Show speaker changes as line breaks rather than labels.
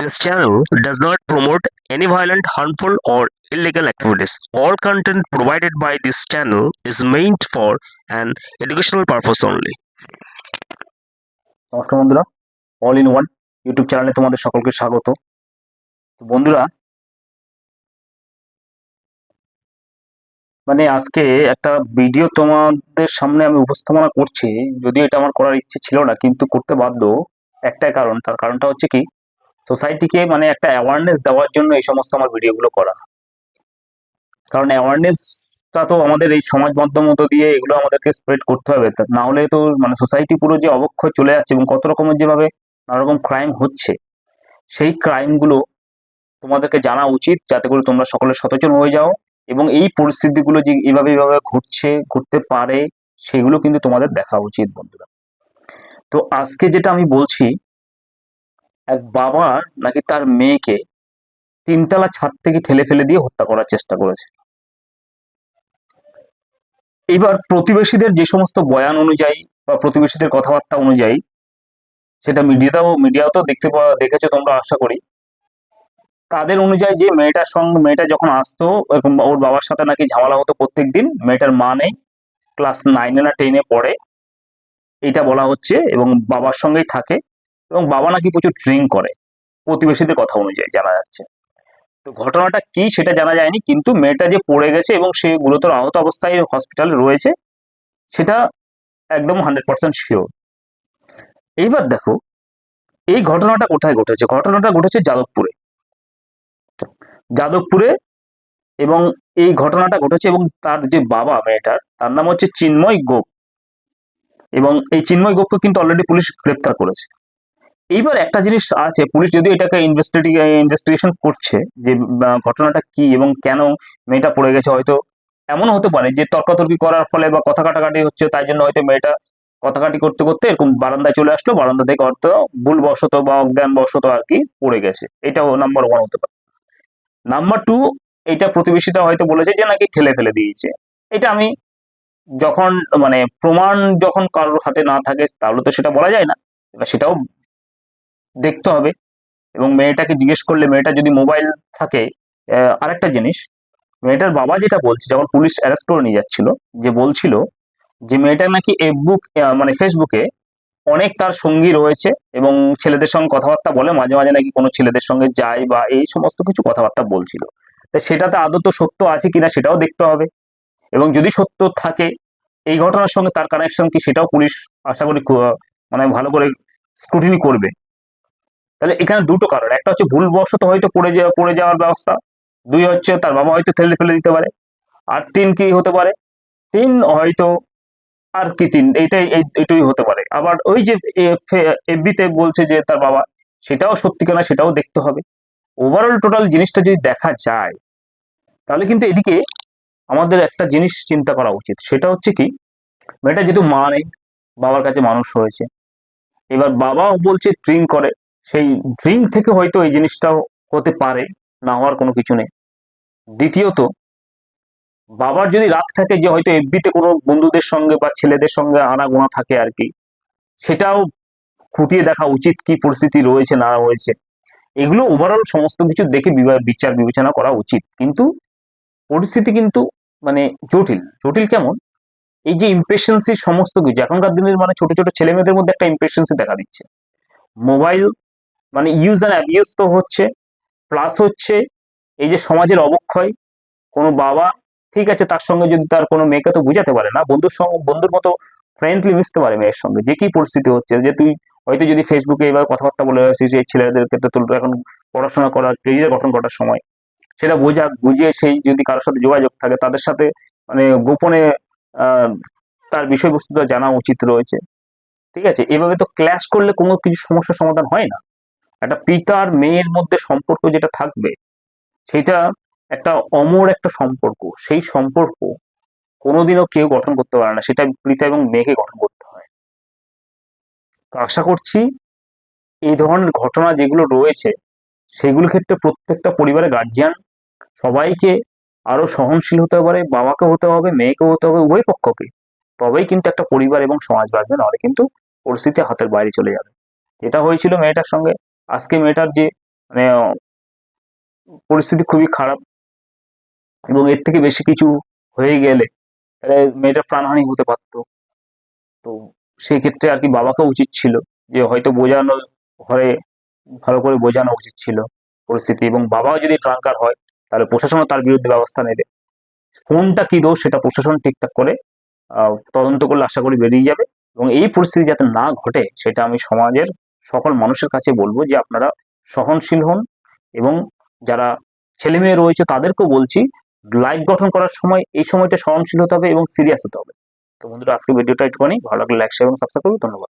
This channel does not promote any violent, harmful, or illegal activities. All content provided by this channel is meant for an educational purpose only.
নমস্কার বন্ধুরা all in one YouTube চ্যানেলে তোমাদের সকলকে স্বাগত তো বন্ধুরা মানে আজকে একটা ভিডিও তোমাদের সামনে আমি উপস্থাপনা করছি যদিও এটা আমার করার ইচ্ছে ছিল না কিন্তু করতে বাধ্য একটাই কারণ তার কারণটা হচ্ছে কি সোসাইটিকে মানে একটা অ্যাওয়ারনেস দেওয়ার জন্য এই সমস্ত আমার ভিডিওগুলো করা। কারণ অ্যাওয়ারনেসটা তো আমাদের এই সমাজ মাধ্যম মতো দিয়ে এগুলো আমাদেরকে স্প্রেড করতে হবে। না হলে তো মানে সোসাইটি পুরো যে অবক্ষয় চলে যাচ্ছে এবং কত রকমের যেভাবে নানা রকম ক্রাইম হচ্ছে, সেই ক্রাইমগুলো তোমাদেরকে জানা উচিত যাতে করে তোমরা সকলে সচেতন হয়ে যাও এবং এই পরিস্থিতিগুলো যে এভাবে এভাবে ঘটছে, ঘটতে পারে, সেগুলো কিন্তু তোমাদের দেখা উচিত বন্ধুরা। তো আজকে যেটা আমি বলছি এক বাবা নাকি তার মেয়েকে তিনতলা ছাদ থেকে ঠেলে ফেলে দিয়ে হত্যা করার চেষ্টা করেছে। এবার প্রতিবেশীদের যে সমস্ত বয়ান অনুযায়ী বা প্রতিবেশীদের কথাবার্তা অনুযায়ী সেটা মিডিয়াতেও মিডিয়াতেও দেখতে পাওয়া, দেখেছ তোমরা, আশা করি। তাদের অনুযায়ী যে মেয়েটার সঙ্গে, মেয়েটা যখন আসতো এরকম ওর বাবার সাথে নাকি ঝামেলা হতো প্রত্যেক দিন মেয়েটার মা নেই, ক্লাস নাইনে না টেনে পড়ে, এটা বলা হচ্ছে এবং বাবার সঙ্গেই থাকে। এবং বাবা নাকি প্রচুর ড্রিঙ্ক করে। প্রতিবেশীদের কথা অনুযায়ী জানা যাচ্ছে। তো ঘটনাটা কি সেটা জানা যায়নি, কিন্তু মেয়েটা যে পড়ে গেছে এবং সে গুরুতর আহত অবস্থায় হসপিটালে রয়েছে, সেটা একদম হান্ড্রেড পার্সেন্ট শিওর এইবার দেখো, এই ঘটনাটা কোথায় ঘটেছে? ঘটনাটা ঘটেছে যাদবপুরে। যাদবপুরে এবং এই ঘটনাটা ঘটেছে এবং তার যে বাবা মেয়েটার, তার নাম হচ্ছে চিন্ময় গোপ। এবং এই চিন্ময় গোপকে কিন্তু অলরেডি পুলিশ গ্রেপ্তার করেছে। এইবার একটা জিনিস আছে, পুলিশ যদি এটাকে ইনভেস্টিগেশন করছে যে ঘটনাটা কি এবং কেন মেয়েটা পড়ে গেছে, হয়তো এমনও হতে পারে যে তর্কাতর্কি করার ফলে বা কথা কাটাকাটি হচ্ছে, তাই জন্য হয়তো মেয়েটা কথা কাটি করতে করতে এরকম বারান্দায় চলে আসলো, বারান্দা থেকে হয়তো ভুলবশত বা অজ্ঞান বশত আর কি পড়ে গেছে। এটাও নাম্বার ওয়ান হতে পারে। নাম্বার টু এটা প্রতিবেশীটা হয়তো বলেছে যে নাকি ঠেলে ফেলে দিয়েছে। এটা আমি যখন মানে প্রমাণ যখন কারোর হাতে না থাকে, তাহলে তো সেটা বলা যায় না। সেটাও দেখতে হবে। এবং মেয়েটাকে জিজ্ঞেস করলে, মেয়েটা যদি মোবাইল থাকে আরেকটা জিনিস, মেয়েটার বাবা যেটা বলছে, যখন পুলিশ অ্যারেস্ট করে নিয়ে যাচ্ছিল, যে বলছিল যে মেয়েটা নাকি ফেসবুক মানে ফেসবুকে অনেক তার সঙ্গী রয়েছে এবং ছেলেদের সঙ্গে কথাবার্তা বলে, মাঝে মাঝে নাকি কোনো ছেলেদের সঙ্গে যায় বা এই সমস্ত কিছু কথাবার্তা বলছিল। তা সেটাতে আদৌ তো সত্য আছে কিনা সেটাও দেখতে হবে। এবং যদি সত্য থাকে, এই ঘটনার সঙ্গে তার কানেকশন কি সেটাও পুলিশ আশা করি মানে ভালো করে স্ক্রুটিনি করবে। তাহলে এখানে দুটো কারণ। একটা হচ্ছে ভুলবশত হয়তো পড়ে যাওয়া পড়ে যাওয়ার ব্যবস্থা। দুই হচ্ছে তার বাবা হয়তো ঠেলে ফেলে দিতে পারে। আর তিন কি হতে পারে? তিন হয়তো আর কি তিন এইটাই এই- এইটাই হতে পারে। আবার ওই যে এফবিতে বলছে যে তার বাবা, সেটাও সত্যি কিনা সেটাও দেখতে হবে। ওভারঅল টোটাল জিনিসটা যদি দেখা যায়, তাহলে কিন্তু এদিকে আমাদের একটা জিনিস চিন্তা করা উচিত। সেটা হচ্ছে কি, মেয়েটা যেহেতু মা নেই, বাবার কাছে মানুষ হয়েছে এবার বাবাও বলছে ড্রিঙ্ক করে। সেই ড্রিঙ্ক থেকে হয়তো এই জিনিসটাও হতে পারে, না হওয়ার কোনো কিছু নেই। দ্বিতীয়ত, বাবার যদি রাগ থাকে যে হয়তো এফবিতে কোনো বন্ধুদের সঙ্গে বা ছেলেদের সঙ্গে আনাগোনা থাকে আর কি, সেটাও খুঁটিয়ে দেখা উচিত কি পরিস্থিতি রয়েছে, না রয়েছে। এগুলো ওভারঅল সমস্ত কিছু দেখে বিচার বিবেচনা করা উচিত। কিন্তু পরিস্থিতি কিন্তু মানে জটিল। জটিল কেমন? এই যে ইম্পেশেন্সি সমস্ত কিছু, এখনকার দিনের মানে ছোট ছোট ছেলে মেয়েদের মধ্যে একটা ইম্পেশেন্সি দেখা দিচ্ছে। মোবাইল মানে ইউজ অ্যান্ড অ্যাবিউজ তো হচ্ছে প্লাস হচ্ছে এই যে সমাজের অবক্ষয়, কোনো বাবা ঠিক আছে তার সঙ্গে যদি তার কোনো মেয়েকে তো বুঝাতে পারে না, বন্ধুর সঙ্গে, বন্ধুর মতো ফ্রেন্ডলি মিশতে পারে মেয়ের সঙ্গে, যে কি পরিস্থিতি হচ্ছে, যে তুই হয়তো যদি ফেসবুকে এবার কথাবার্তা বলে আসিস, এই ছেলেদেরকে তো তোর এখন পড়াশোনা করার কেরিয়ার গঠন করার সময়, সেটা বোঝা, বুঝিয়ে সেই যদি কারোর সাথে যোগাযোগ থাকে, তাদের সাথে মানে গোপনে তার বিষয়বস্তুটা জানা উচিত রয়েছে, ঠিক আছে? এভাবে তো ক্ল্যাশ করলে কোনো কিছু সমস্যার সমাধান হয় না। একটা পিতার মেয়ের মধ্যে সম্পর্ক যেটা থাকবে, সেটা একটা অমর একটা সম্পর্ক। সেই সম্পর্ক কোনোদিনও কেউ গঠন করতে পারে না। সেটা পিতা এবং মেয়েকে গঠন করতে হয়। তো আশা করছি এই ধরনের ঘটনা যেগুলো রয়েছে সেগুলোর ক্ষেত্রে প্রত্যেকটা পরিবারের গার্জিয়ান সবাইকে আরও সহনশীল হতে পারে বাবাকে হতে হবে মেয়েকে হতে হবে, উভয় পক্ষকে। তবেই কিন্তু একটা পরিবার এবং সমাজ বাঁচবে, নাহলে কিন্তু পরিস্থিতি হাতের বাইরে চলে যাবে। এটা হয়েছিল মেয়েটার সঙ্গে আজকে মেয়েটার যে মানে পরিস্থিতি খুবই খারাপ এবং এর থেকে বেশি কিছু হয়ে গেলে তাহলে মেয়েটার প্রাণহানি হতে পারতো। তো সেই ক্ষেত্রে আর কি বাবাকে উচিত ছিল যে, হয়তো বোঝানো, ঘরে ভালো করে বোঝানো উচিত ছিল পরিস্থিতি এবং বাবাও যদি ট্রাঙ্কার হয়, তাহলে প্রশাসনও তার বিরুদ্ধে ব্যবস্থা নেবে। কোনটা কি দোষ সেটা প্রশাসন ঠিকঠাক করে তদন্ত করলে আশা করি বেরিয়ে যাবে এবং এই পরিস্থিতি যাতে না ঘটে, সেটা আমি সমাজের সকল মানুষের কাছে বলব যে আপনারা সহনশীল হন এবং যারা ছেলে মেয়ে রয়েছে তাদেরকেও বলছি লাইফ গঠন করার সময় এই সময়টা সহনশীল হতে হবে এবং সিরিয়াস হতে হবে। তো বন্ধুরা আজকে ভিডিওটা একটুখানি ভালো লাগলে লাইক শেয়ার এবং সাবস্ক্রাইব করবে ধন্যবাদ।